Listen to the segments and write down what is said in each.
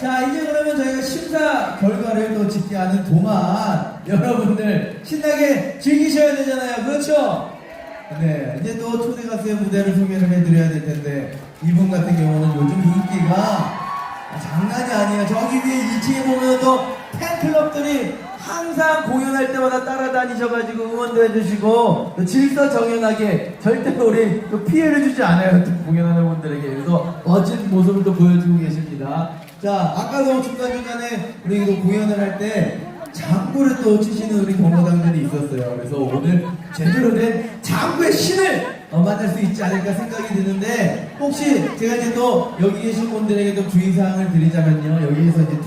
자, 이제 그러면 저희가 심사 결과를 또 집계하는 동안 여러분들 신나게 즐기셔야 되잖아요. 그렇죠? 네, 이제 또 초대 가수의 무대를 소개를 해드려야 될 텐데 이분 같은 경우는 요즘 인기가 장난이 아니에요. 저기 위에 2층에 보면 또 팬클럽들이 항상 공연할 때마다 따라다니셔가지고 응원도 해주시고 또 질서 정연하게 절대로 우리 또 피해를 주지 않아요. 또 공연하는 분들에게 그래서 멋진 모습을 또 보여주고 계십니다. 자, 아까도 중간중간에 우리 또 공연을 할 때 장구를 또 치시는 우리 동호당들이 있었어요. 그래서 오늘 제대로 된 장구의 신을 어, 만날 수 있지 않을까 생각이 드는데 혹시 제가 이제 또 여기 계신 분들에게 또 주의사항을 드리자면요. 여기에서 이제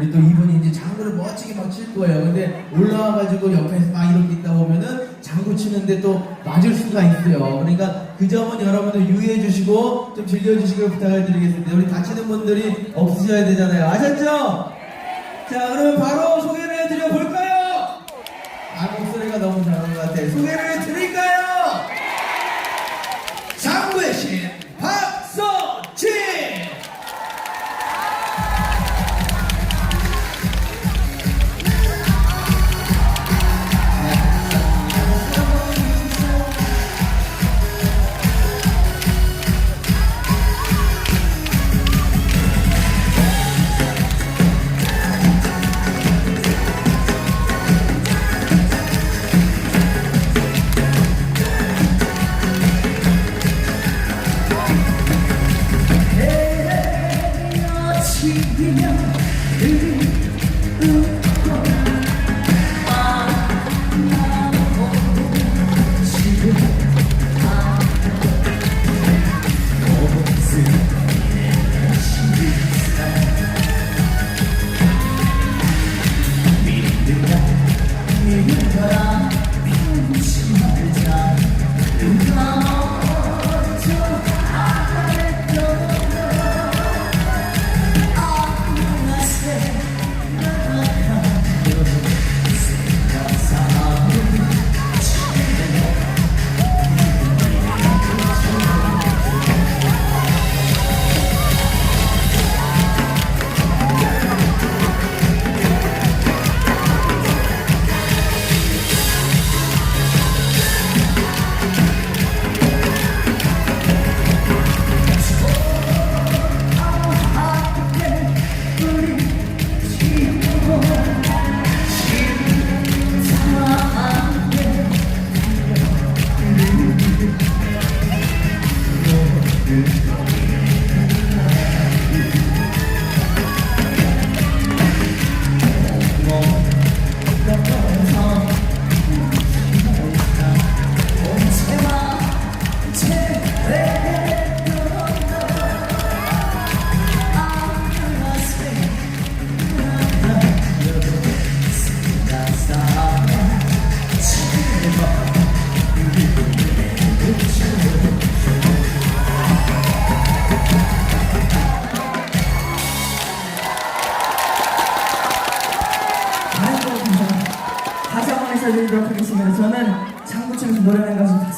탁 우리 또 이분이 이제 장구를 멋지게 막 칠 거예요. 근데 올라와가지고 옆에서 막 이렇게 있다 보면은 장구 치는데 또 맞을 수가 있어요. 그러니까 그 점은 여러분들 유의해 주시고 좀 즐겨 주시길 부탁을 드리겠습니다. 우리 다치는 분들이 없으셔야 되잖아요. 아셨죠? 자, 그럼 바로 소개를 해드려 볼까요? 아, 목소리가 너무 잘하는 것 같아요. 소개를 해드릴까요?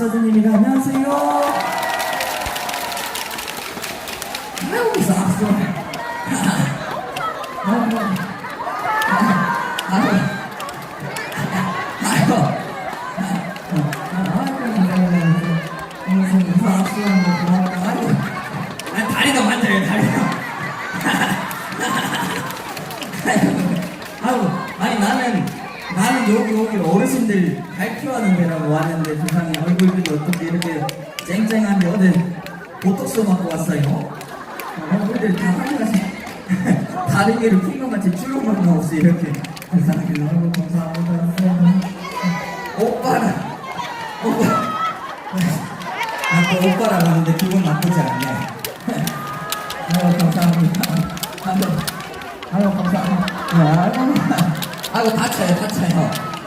박서준입니다. 안녕하세요. 아유, 싹싹. 아유, 맞고 왔어요? 얼굴들 다 하나씩 다리기를 핑거같이 줄로만 없이 이렇게 세상에 너무 감사합니다. 오빠라 오빠 나또 오빠라고 하는데 기분 나쁘지 않네. 아유 감사합니다. 아유, 아유 감사합니다. 아유, 아유 다쳐요 다쳐요.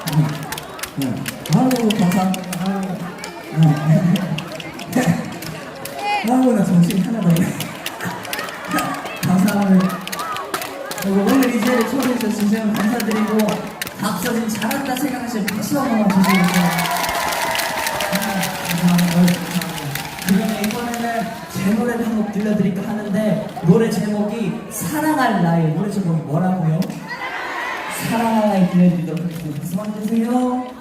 이렇게 초대해 주세요. 감사드리고 박서진 잘한다 생각하시면 박수 한 번만 주세요. 아, 어, 감사합니다. 그러면 이번에는 제 노래 를 한 곡 들려드릴까 하는데 노래 제목이 사랑할 나이 노래 제목이 뭐라고요? 사랑할 나이 들려드리도록 하겠습니다. 박수 한번 주세요.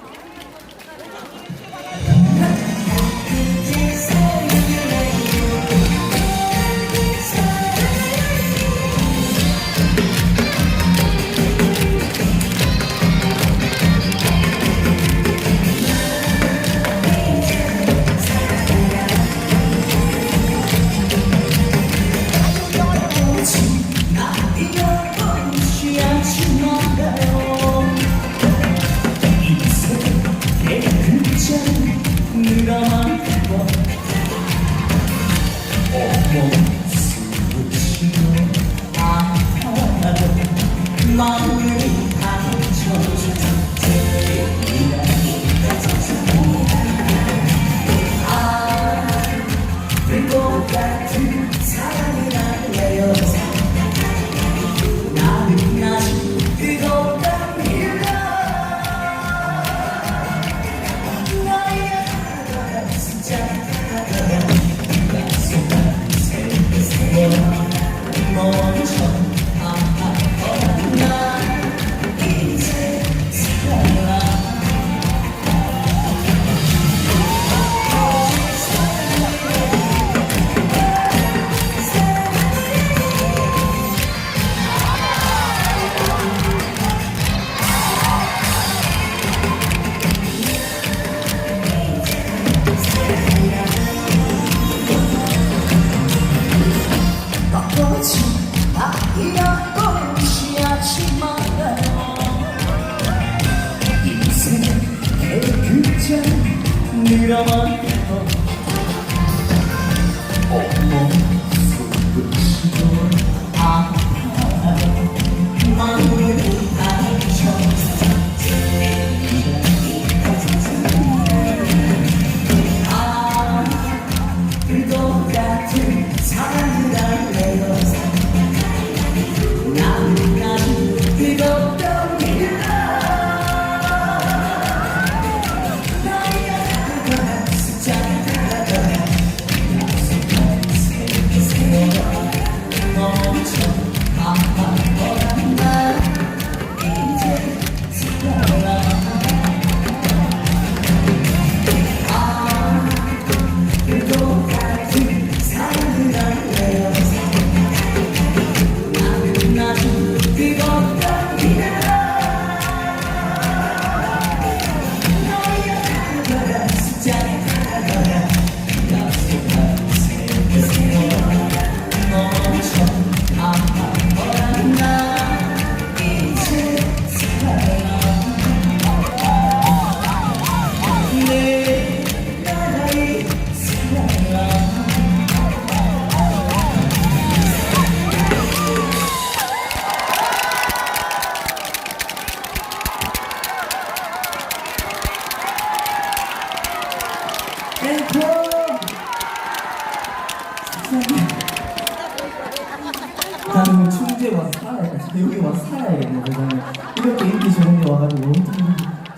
집에 와서 살아야 돼. 여기 와서 살아야겠네, 그거는. 이렇게 인기 좋은 게 와가지고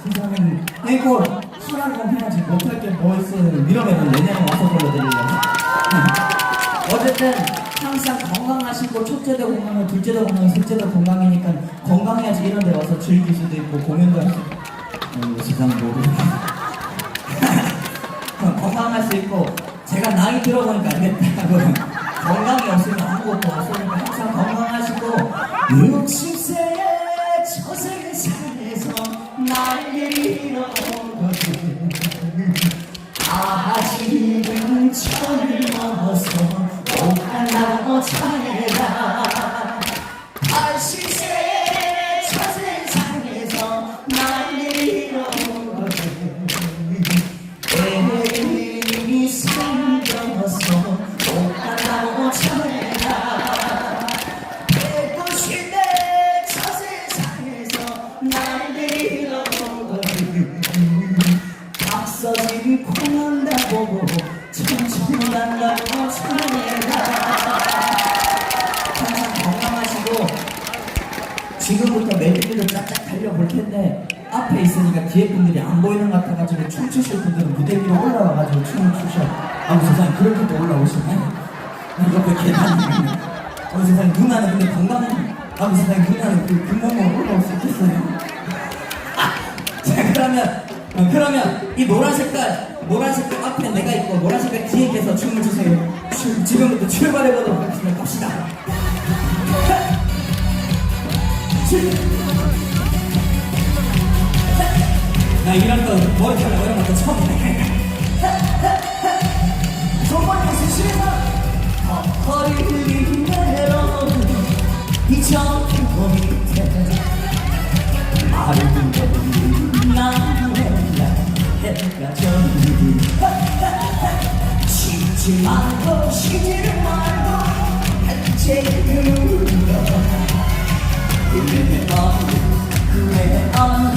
세상에. 이거 술한잔 해야지 못할 게 뭐 있어. 이러면 내년에 와서 불러드리려고. 네. 어쨌든 항상 건강하시고 첫째도 건강하고 둘째도 건강하고 셋째도 건강이니까 건강해야지 이런 데 와서 즐길 수도 있고 공연도 할 수 있고. 어, 세상 모르겠네. 건강할 수 있고 제가 나이 들어보니까 안 됐다고 건강이 없으면 아무것도 없으니까 항상 건강하 욕심 세 앞에 있으니까 뒤에 분들이 안 보이는 것 같아가지고 춤추실 분들은 무대 위로 올라와가지고 춤을 추셔. 아우 세상에 그렇게 또 올라오시네. 이렇게 아, 계단이. 아우 세상에 누나는 근데 건강해. 아우 세상에 누나는 그 금방만 올라올 수 있겠어요. 아, 자 그러면 어, 그러면 이 노란 색깔 노란 색깔 앞에 내가 있고 노란 색깔 뒤에 계서 춤을 추세요. 출, 지금부터 출발해보도록 하겠습니다. 갑시다. 출. 나 이런 거 머리카락 이런 것도 처음이네 정말 무슨 시간 허리를 내려 이정표 밑에. 마른 나의 해가 졌는데 쉬지 말고 쉬지를 말고 한채를 그래 어 그래 어아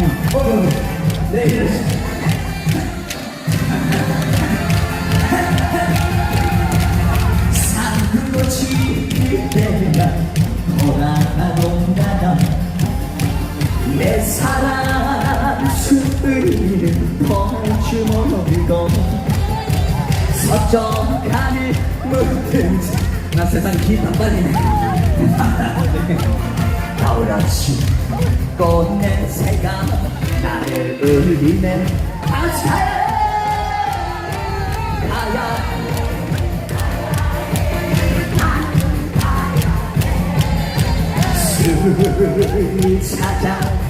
어, 어, 어. 네 이러시 산으로 지을 때가 돌아가본다면 내 사랑 숲을 퍼주머니고 서쪽하늘 물든지. 나 세상 기타 빠지네. 가을아침 꽃냄새가 나를 울리네. 가사에 가야. 술을 찾아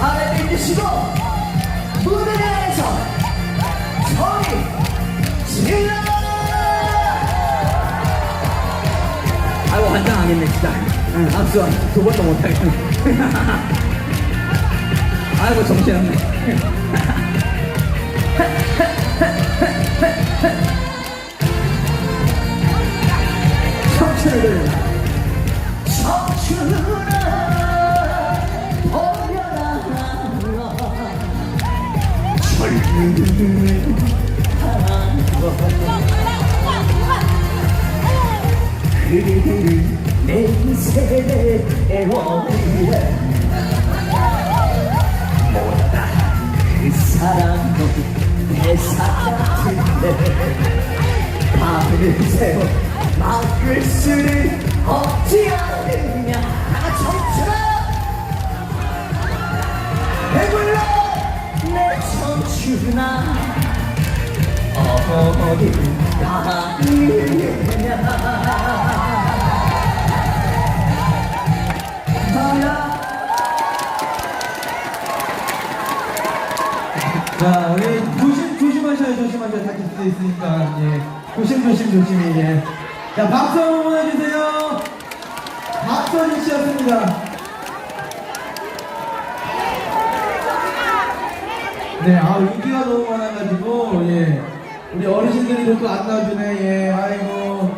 아래 믿으시고 무대 에서 소리 질러 아이고 환장하겠네 진짜. 응, 압수 두 번도 못하겠네. 아이고 정신없네. 청춘을 청춘 그리를 내 인생의 애원이래 뭐다 그 사랑도 대사 같은데 밤을 새워 막을 수는 없지 않느냐 나 청춘아 배불러 내 청춘아 어디 가느냐 자, 우리 조심, 조심하셔요, 조심하셔요. 다칠 수도 있으니까. 예. 조심, 조심, 조심히, 예. 자, 박수 한번 보내주세요. 박선희 씨였습니다. 네, 아, 인기가 너무 많아가지고, 예. 우리 어르신들이 또 안 나와주네, 예. 아이고.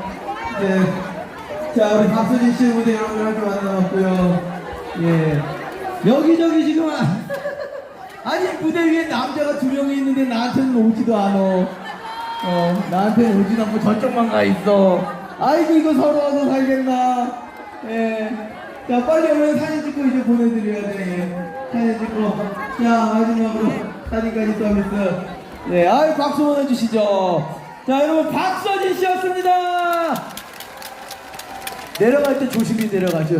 네. 자, 우리 박선희 씨 무대 여러분들 함께 만나봤고요. 예. 여기저기 지금, 아- 아니 무대 위에 남자가 두 명이 있는데 나한테는 오지도 않아. 어, 나한테는 오지도 않고 저쪽만 가 있어. 아이고 이거 서로 와서 살겠나. 예. 자 빨리 얼른 사진 찍고 이제 보내드려야 돼. 예. 사진 찍고. 자 마지막으로 사진까지 서비스. 네, 아유, 박수 보내주시죠. 자, 여러분, 박서진 씨였습니다. 내려갈 때 조심히 내려가죠.